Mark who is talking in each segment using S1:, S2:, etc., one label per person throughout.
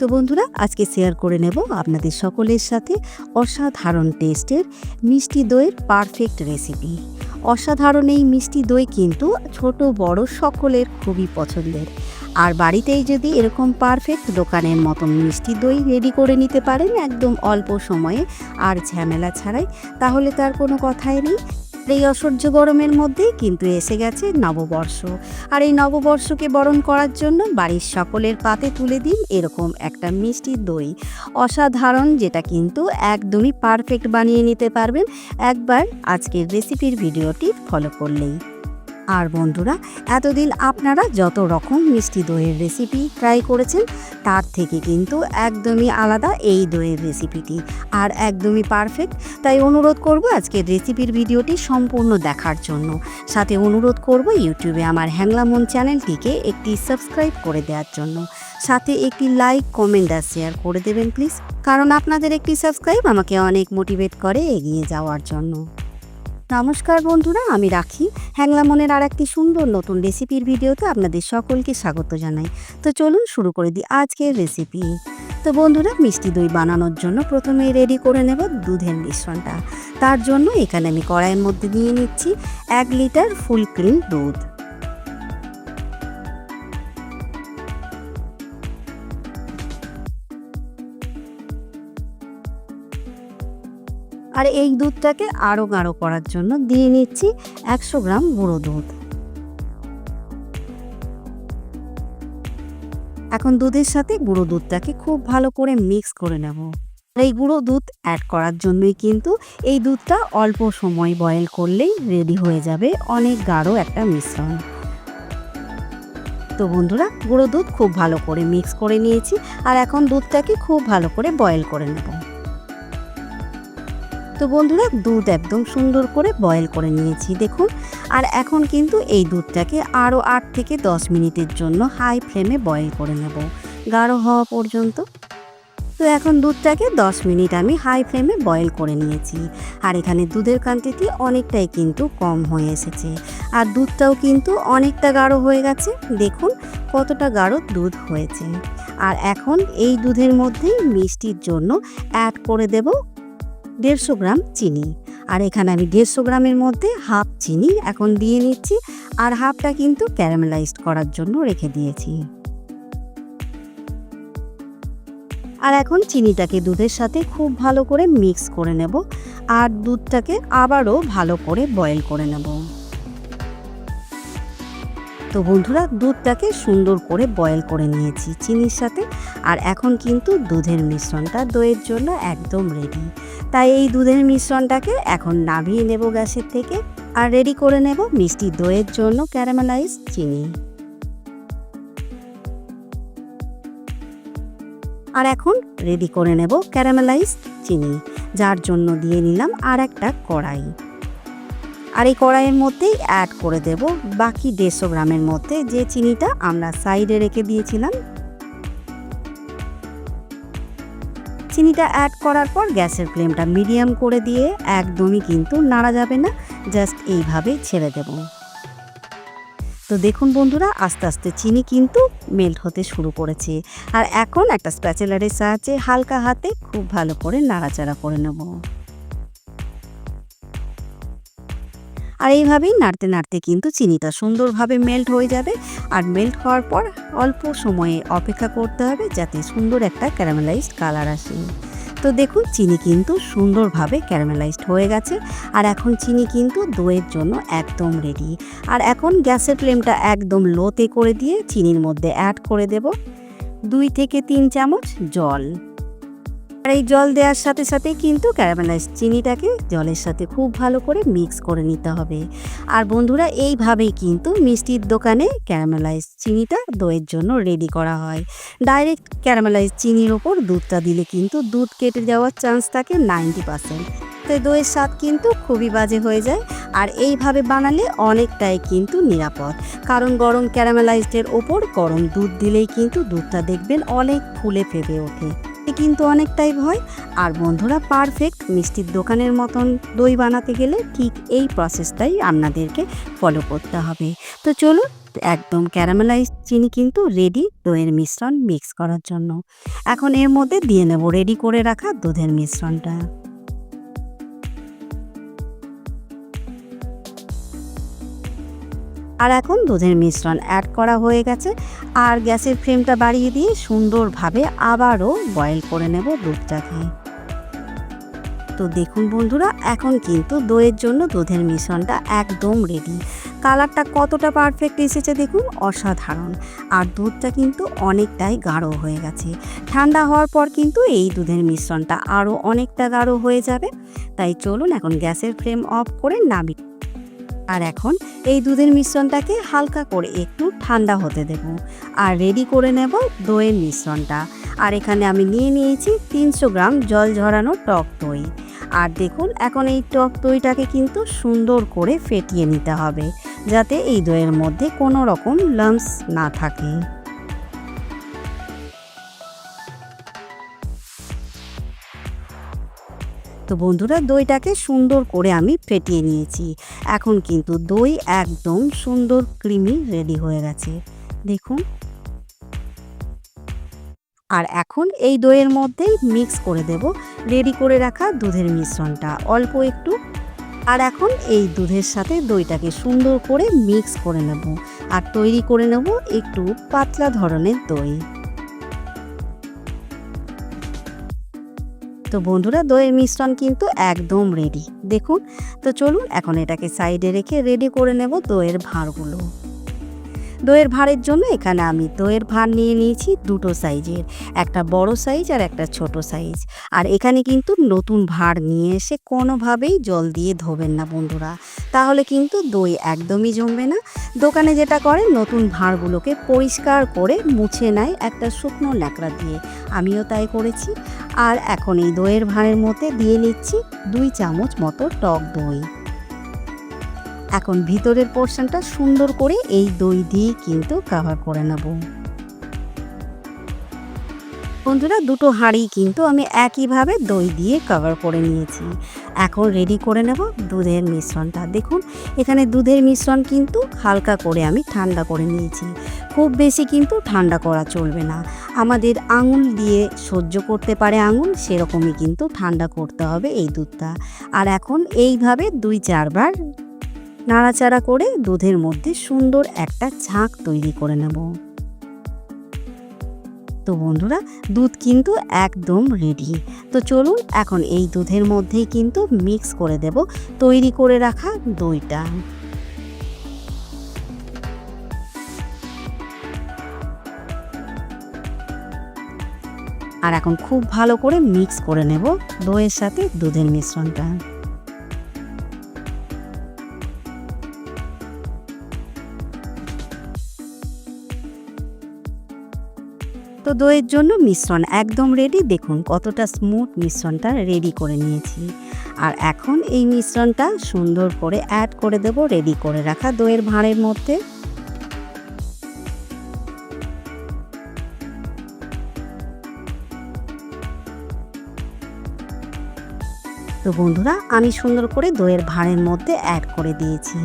S1: তো বন্ধুরা, আজকে শেয়ার করে নেব আপনাদের সকলের সাথে অসাধারণ টেস্টের মিষ্টি দইয়ের পারফেক্ট রেসিপি অসাধারণ এই মিষ্টি দই কিন্তু ছোট, বড় সকলের খুবই পছন্দের। আর বাড়িতেই যদি এরকম পারফেক্ট দোকানের মতন মিষ্টি দই রেডি করে নিতে পারেন একদম অল্প সময়ে, আর ঝামেলা ছাড়াই, তাহলে তার কোনো কথাই নেই। এই অসহ্য গরমের মধ্যেই কিন্তু এসে গেছে নববর্ষ। আর এই নববর্ষকে বরণ করার জন্য বাড়ির সকলের পাতে তুলে দিন এরকম একটা মিষ্টি দই। অসাধারণ যেটা কিন্তু একদমই পারফেক্ট বানিয়ে নিতে পারবেন। একবার আজকের রেসিপির ভিডিওটি ফলো করলেই। আর বন্ধুরা, এতদিন আপনারা যত রকম মিষ্টি দইয়ের রেসিপি ট্রাই করেছেন, তার থেকে কিন্তু একদমই আলাদা এই দইয়ের রেসিপিটি আর একদমই পারফেক্ট তাই অনুরোধ করব আজকের রেসিপির ভিডিওটি সম্পূর্ণ দেখার জন্য। সাথে অনুরোধ করব ইউটিউবে আমার হ্যাংলামন চ্যানেলটিকে একটি সাবস্ক্রাইব করে দেওয়ার জন্য। সাথে একটি লাইক কমেন্ট আর শেয়ার করে দেবেন প্লিজ কারণ আপনাদের একটি সাবস্ক্রাইব আমাকে অনেক মোটিভেট করে এগিয়ে যাওয়ার জন্য। নমস্কার বন্ধুরা, আমি রাখি। হ্যাংলামনের আর একটি সুন্দর নতুন রেসিপির ভিডিওতে আপনাদের সকলকে স্বাগত জানাই। তো চলুন শুরু করে দিই আজকের রেসিপি। তো বন্ধুরা, মিষ্টি দই বানানোর জন্য প্রথমে রেডি করে নেব দুধের মিশ্রণটা। তার জন্য এখানে আমি কড়াইয়ের মধ্যে দিয়ে নিচ্ছি এক লিটার ফুল ক্রিম দুধ। আর এই দুধটাকে আরও গাঢ় করার জন্য দিয়ে নিচ্ছি একশো গ্রাম গুঁড়ো দুধ। এখন দুধের সাথে গুঁড়ো দুধটাকে খুব ভালো করে মিক্স করে নেব। এই গুঁড়ো দুধ অ্যাড করার জন্যই কিন্তু এই দুধটা অল্প সময় বয়েল করলেই রেডি হয়ে যাবে অনেক গাঢ় একটা মিশ্রণ। তো বন্ধুরা, গুঁড়ো দুধ খুব ভালো করে মিক্স করে নিয়েছি আর এখন দুধটাকে খুব ভালো করে বয়েল করে নেব। তো বন্ধুরা দুধ একদম সুন্দর করে বয়েল করে নিয়েছি, দেখুন। আর এখন কিন্তু এই দুধটাকে আরও আট থেকে দশ মিনিটের জন্য হাই ফ্লেমে বয়েল করে নেব, গাঢ় হওয়া পর্যন্ত। তো এখন দুধটাকে দশ মিনিট আমি হাই ফ্লেমে বয়েল করে নিয়েছি। আর এখানে দুধের কোয়ান্টিটি অনেকটাই কিন্তু কম হয়ে এসেছে। আর দুধটাও কিন্তু অনেকটা গাঢ় হয়ে গেছে, দেখুন কতটা গাঢ় দুধ হয়েছে। আর এখন এই দুধের মধ্যেই মিষ্টির জন্য অ্যাড করে দেব দেড়শো গ্রাম চিনি। আর এখানে আমি দেড়শো গ্রামের মধ্যে হাফ চিনি এখন দিয়ে নিচ্ছি। আর হাফটা কিন্তু ক্যারামেলাইজড করার জন্য রেখে দিয়েছি। আর এখন চিনিটাকে দুধের সাথে খুব ভালো করে মিক্স করে নেব। আর দুধটাকে আবারও ভালো করে বয়েল করে নেব। তো বন্ধুরা, দুধটাকে সুন্দর করে বয়েল করে নিয়েছি চিনির সাথে। আর এখন কিন্তু দুধের মিশ্রণটা দইয়ের জন্য একদম রেডি তাই এই দুধের মিশ্রণটাকে এখন নামিয়ে নেব গ্যাসের থেকে আর রেডি করে নেব মিষ্টি দইয়ের জন্য ক্যারামেলাইজ চিনি। আর এখন রেডি করে নেব ক্যারামেলাইজ চিনি, যার জন্য দিয়ে নিলাম আর একটা কড়াই। আর এই কড়াইয়ের মধ্যেই অ্যাড করে দেব বাকি দেড়শো গ্রামের মধ্যে যে চিনিটা আমরা সাইডে রেখে দিয়েছিলাম চিনিটা অ্যাড করার পর গ্যাসের ফ্লেমটা মিডিয়াম করে দিয়ে একদমই কিন্তু নাড়া যাবে না জাস্ট এইভাবে ছেড়ে দেব। তো দেখুন বন্ধুরা, আস্তে আস্তে চিনি কিন্তু মেল্ট হতে শুরু করেছে। আর এখন একটা স্প্যাচেলারের সাহায্যে হালকা হাতে খুব ভালো করে নাড়াচাড়া করে নেব। আর এইভাবেই নাড়তে নাড়তে কিন্তু চিনিটা সুন্দরভাবে মেল্ট হয়ে যাবে। আর মেল্ট হওয়ার পর অল্প সময়ে অপেক্ষা করতে হবে যাতে সুন্দর একটা ক্যারামেলাইজড কালার আসে। তো দেখুন, চিনি কিন্তু সুন্দরভাবে ক্যারামেলাইজড হয়ে গেছে। আর এখন চিনি কিন্তু দইয়ের জন্য একদম রেডি আর এখন গ্যাসের ফ্লেমটা একদম লোতে করে দিয়ে চিনির মধ্যে অ্যাড করে দেব। দুই থেকে তিন চামচ জল। আর এই জল দেওয়ার সাথে সাথে কিন্তু ক্যারামেলাইজ চিনিটাকে জলের সাথে খুব ভালো করে মিক্স করে নিতে হবে। আর বন্ধুরা, এইভাবেই কিন্তু মিষ্টির দোকানে ক্যারামেলাইজ চিনিটা দইয়ের জন্য রেডি করা হয়। ডাইরেক্ট ক্যারামেলাইজ চিনির ওপর দুধটা দিলে কিন্তু দুধ কেটে যাওয়ার চান্স থাকে নাইনটি পার্সেন্ট তো দইয়ের স্বাদ কিন্তু খুবই বাজে হয়ে যায় আর এইভাবে বানালে অনেকটাই কিন্তু নিরাপদ। কারণ গরম ক্যারামেলাইজডের ওপর গরম দুধ দিলেই কিন্তু দুধটা দেখবেন অনেক ফুলে ফেপে ওঠে। বানাতে কিন্তু অনেকটাই ভয়। আর বন্ধুরা পারফেক্ট মিষ্টির দোকানের মতন দই বানাতে গেলে ঠিক এই প্রসেসটাই আপনাদেরকে ফলো করতে হবে। তো চলুন, একদম ক্যারামেলাইজ চিনি কিন্তু রেডি দইয়ের মিশ্রণ মিক্স করার জন্য। এখন এর মধ্যে দিয়ে নেব রেডি করে রাখা দুধের মিশ্রণটা। আর এখন দুধের মিশ্রণ অ্যাড করা হয়ে গেছে। আর গ্যাসের ফ্লেমটা বাড়িয়ে দিয়ে সুন্দরভাবে আবারও বয়েল করে নেব দুধটাকে। তো দেখুন বন্ধুরা, এখন কিন্তু দইয়ের জন্য দুধের মিশ্রণটা একদম রেডি কালারটা কতটা পারফেক্ট এসেছে দেখুন, অসাধারণ। আর দুধটা কিন্তু অনেকটাই গাঢ় হয়ে গেছে। ঠান্ডা হওয়ার পর কিন্তু এই দুধের মিশ্রণটা আরও অনেকটা গাঢ় হয়ে যাবে। তাই চলুন এখন গ্যাসের ফ্লেম অফ করে নামি আর এখন এই দুধের মিশ্রণটাকে হালকা করে একটু ঠান্ডা হতে দেব। আর রেডি করে নেব দইয়ের মিশ্রণটা। আর এখানে আমি নিয়ে নিয়েছি তিনশো গ্রাম জল ঝরানো টক দই। আর দেখুন, এখন এই টক দইটাকে কিন্তু সুন্দর করে ফেটিয়ে নিতে হবে, যাতে এই দইয়ের মধ্যে কোনো রকম লাম্পস না থাকে। তো বন্ধুরা, দইটাকে সুন্দর করে আমি ফেটিয়ে নিয়েছি। এখন কিন্তু দই একদম সুন্দর ক্রিমি রেডি হয়ে গেছে। দেখুন। আর এখন এই দইয়ের মধ্যেই মিক্স করে দেব রেডি করে রাখা দুধের মিশ্রণটা, অল্প একটু। আর এখন এই দুধের সাথে দইটাকে সুন্দর করে মিক্স করে নেব। আর তৈরি করে নেব একটু পাতলা ধরনের দই। তো বন্ধুরা দইয়ের মিশ্রণ কিন্তু একদম রেডি দেখুন, তো চলুন এখন এটাকে সাইডে রেখে রেডি করে নেব দইয়ের ভাঁড়গুলো। দইয়ের ভাঁড়ের জন্য এখানে আমি দইয়ের ভাঁড় নিয়ে নিয়েছি দুটো সাইজের, একটা বড় সাইজ আর একটা ছোট সাইজ। আর এখানে কিন্তু নতুন ভাঁড় নিয়ে এসে কোনোভাবেই জল দিয়ে ধোবেন না বন্ধুরা। তাহলে কিন্তু দই একদমই জমবে না। দোকানে যেটা করে, নতুন ভাঁড়গুলোকে পরিষ্কার করে মুছে নেয় একটা শুকনো ন্যাকড়া দিয়ে। আমিও তাই করেছি। আর এখন এই দইয়ের ভাঁড়ের মধ্যে দিয়ে নিচ্ছি দুই চামচ মতো টক দই। এখন ভিতরের পোর্শনটা সুন্দর করে এই দই দিয়ে কিন্তু কাভার করে নেব। বন্ধুরা, দুটো হাঁড়ি কিন্তু আমি একইভাবে দই দিয়ে কভার করে নিয়েছি। এখন রেডি করে নেব দুধের মিশ্রণটা। দেখুন, এখানে দুধের মিশ্রণ কিন্তু হালকা করে আমি ঠান্ডা করে নিয়েছি। খুব বেশি কিন্তু ঠান্ডা করা চলবে না। আমাদের আঙুল দিয়ে সহ্য করতে পারে আঙুল, সেরকমই কিন্তু ঠান্ডা করতে হবে এই দুধটা। আর এখন এইভাবে দুই চারবার নাড়াচাড়া করে দুধের মধ্যে সুন্দর একটা ঝাঁক তৈরি করে নেব। তো বন্ধুরা, দুধ কিন্তু একদম রেডি তো চলুন এখন এই দুধের মধ্যেই কিন্তু মিক্স করে দেব, তৈরি করে রাখা দইটা। আর এখন খুব ভালো করে মিক্স করে নেব দইয়ের সাথে দুধের মিশ্রণটা। তো দইয়ের জন্য মিশ্রণ একদম রেডি দেখুন কতটা স্মুথ মিশ্রণটা রেডি করে নিয়েছি। আর এখন এই মিশ্রণটা সুন্দর করে অ্যাড করে দেব রেডি করে রাখা দইয়ের ভাঁড়ের মধ্যে। তো বন্ধুরা, আমি সুন্দর করে দইয়ের ভাঁড়ের মধ্যে অ্যাড করে দিয়েছি।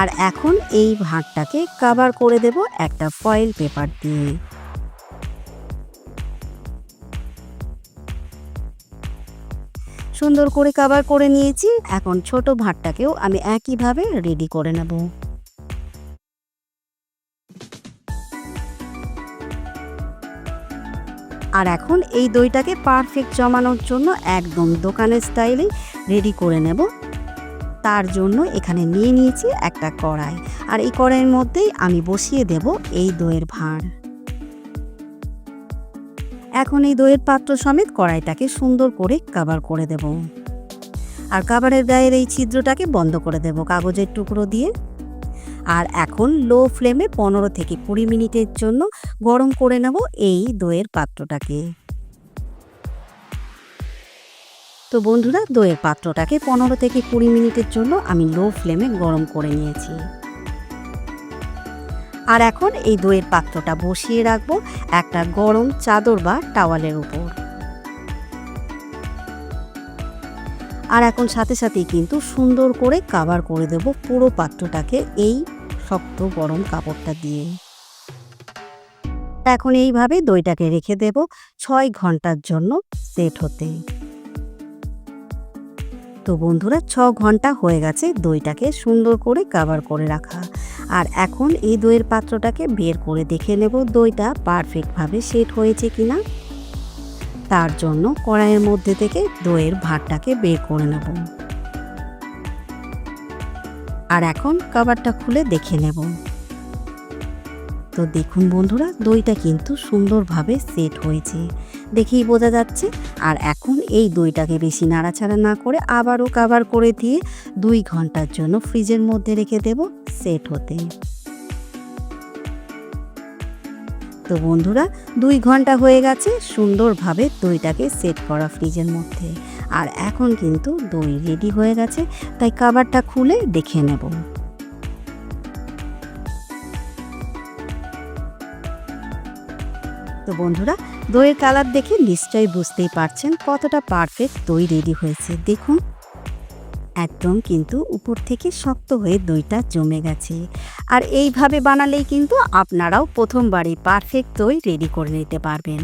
S1: আর এখন এই ভাঁড়টাকে কাভার করে দেব একটা ফয়েল পেপার দিয়ে। সুন্দর করে কাভার করে নিয়েছি। এখন ছোট ভাতটাকেও আমি একইভাবে রেডি করে নেব। আর এখন এই দইটাকে পারফেক্ট জমানোর জন্য একদম দোকানের স্টাইলে রেডি করে নেব। তার জন্য এখানে নিয়ে নিয়েছি একটা কড়াই। আর এই কড়াইয়ের মধ্যেই আমি বসিয়ে দেব এই দইয়ের ভাঁড়। এখন এই দইয়ের পাত্র সমেত কড়াইটাকে সুন্দর করে কাভার করে দেব। আর কাভারের গায়ের এই ছিদ্রটাকে বন্ধ করে দেব কাগজের টুকরো দিয়ে। আর এখন লো ফ্লেমে পনেরো থেকে কুড়ি মিনিটের জন্য গরম করে নেব এই দইয়ের পাত্রটাকে। তো বন্ধুরা, দইয়ের পাত্রটাকে পনেরো থেকে কুড়ি মিনিটের জন্য আমি লো ফ্লেমে গরম করে নিয়েছি। আর এখন এই দইয়ের পাত্রটা বসিয়ে রাখব একটা গরম চাদর বা টাওয়ালের উপর। আর এখন সাথে সাথেই কিন্তু সুন্দর করে কাভার করে দেব পুরো পাত্রটাকে এই শক্ত গরম কাপড়টা দিয়ে। এখন এইভাবে দইটাকে রেখে দেব ছয় ঘণ্টার জন্য সেট হতে। তো বন্ধুরা, ছ ঘণ্টা হয়ে গেছে দইটাকে সুন্দর করে কাভার করে রাখা। আর এখন এই দইয়ের পাত্রটাকে বের করে দেখে নেব দইটা পারফেক্টভাবে সেট হয়েছে কি না তার জন্য কড়াইয়ের মধ্যে থেকে দইয়ের ভাতটাকে বের করে নেব। আর এখন কাভারটা খুলে দেখে নেব। তো দেখুন বন্ধুরা, দইটা কিন্তু সুন্দরভাবে সেট হয়েছে। দেখেই বোঝা যাচ্ছে আর এখন এই দইটাকে বেশি নাড়াচাড়া না করে আবারও কাভার করে দিয়ে দুই ঘণ্টার জন্য ফ্রিজের মধ্যে রেখে দেব সেট হতে। তো বন্ধুরা, দুই ঘণ্টা হয়ে গেছে, সুন্দরভাবে দইটাকে সেট করা ফ্রিজের মধ্যে। আর এখন কিন্তু দই রেডি হয়ে গেছে, তাই কাভারটা খুলে দেখে নেব। তো বন্ধুরা দইয়ের কালার দেখে নিশ্চয়ই বুঝতেই পারছেন কতটা পারফেক্ট দই রেডি হয়েছে। দেখুন, একদম কিন্তু উপর থেকে শক্ত হয়ে দইটা জমে গেছে। আর এইভাবে বানালেই কিন্তু আপনারাও প্রথমবারই পারফেক্ট দই রেডি করে নিতে পারবেন।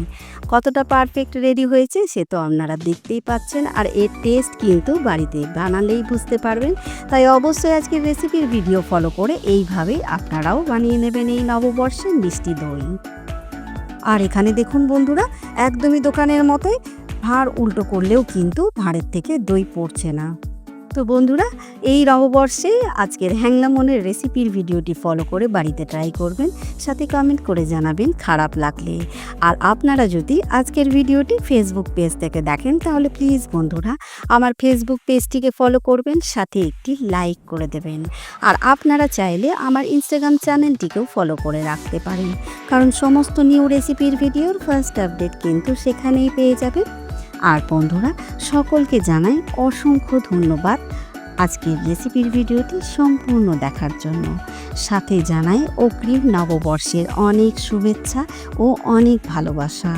S1: কতটা পারফেক্ট রেডি হয়েছে সে তো আপনারা দেখতেই পাচ্ছেন আর এর টেস্ট কিন্তু বাড়িতে বানালেই বুঝতে পারবেন। তাই অবশ্যই আজকের রেসিপির ভিডিও ফলো করে এইভাবেই আপনারাও বানিয়ে নেবেন এই নববর্ষের মিষ্টি দই। আর এখানে দেখুন বন্ধুরা, একদমই দোকানের মতোই ভাঁড় উল্টো করলেও কিন্তু ভাঁড়ের থেকে দই পড়ছে না। তো বন্ধুরা, এই নববর্ষে আজকের হ্যাংলামনের রেসিপির ভিডিওটি ফলো করে বাড়িতে ট্রাই করবেন, সাথে কমেন্ট করে জানাবেন খারাপ লাগলে। আর আপনারা যদি আজকের ভিডিওটি ফেসবুক পেজ থেকে দেখেন, তাহলে প্লিজ বন্ধুরা, আমার ফেসবুক পেজটিকে ফলো করবেন, সাথে একটি লাইক করে দেবেন। আর আপনারা চাইলে আমার ইনস্টাগ্রাম চ্যানেলটিকেও ফলো করে রাখতে পারেন। কারণ সমস্ত নিউ রেসিপির ভিডিওর ফার্স্ট আপডেট কিন্তু সেখানেই পেয়ে যাবেন। আর বন্ধুরা, সকলকে জানাই অসংখ্য ধন্যবাদ আজকের রেসিপির ভিডিওটি সম্পূর্ণ দেখার জন্য। সাথে জানাই অগ্রিম নববর্ষের অনেক শুভেচ্ছা ও অনেক ভালোবাসা।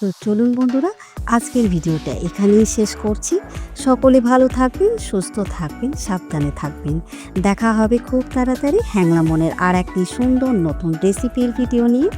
S1: তো চলুন বন্ধুরা, আজকের ভিডিওটা এখানেই শেষ করছি। সকলে ভালো থাকবেন, সুস্থ থাকবেন, সাবধানে থাকবেন। দেখা হবে খুব তাড়াতাড়ি। হ্যাংলা মনের আর একটি সুন্দর নতুন রেসিপির ভিডিও নিয়ে।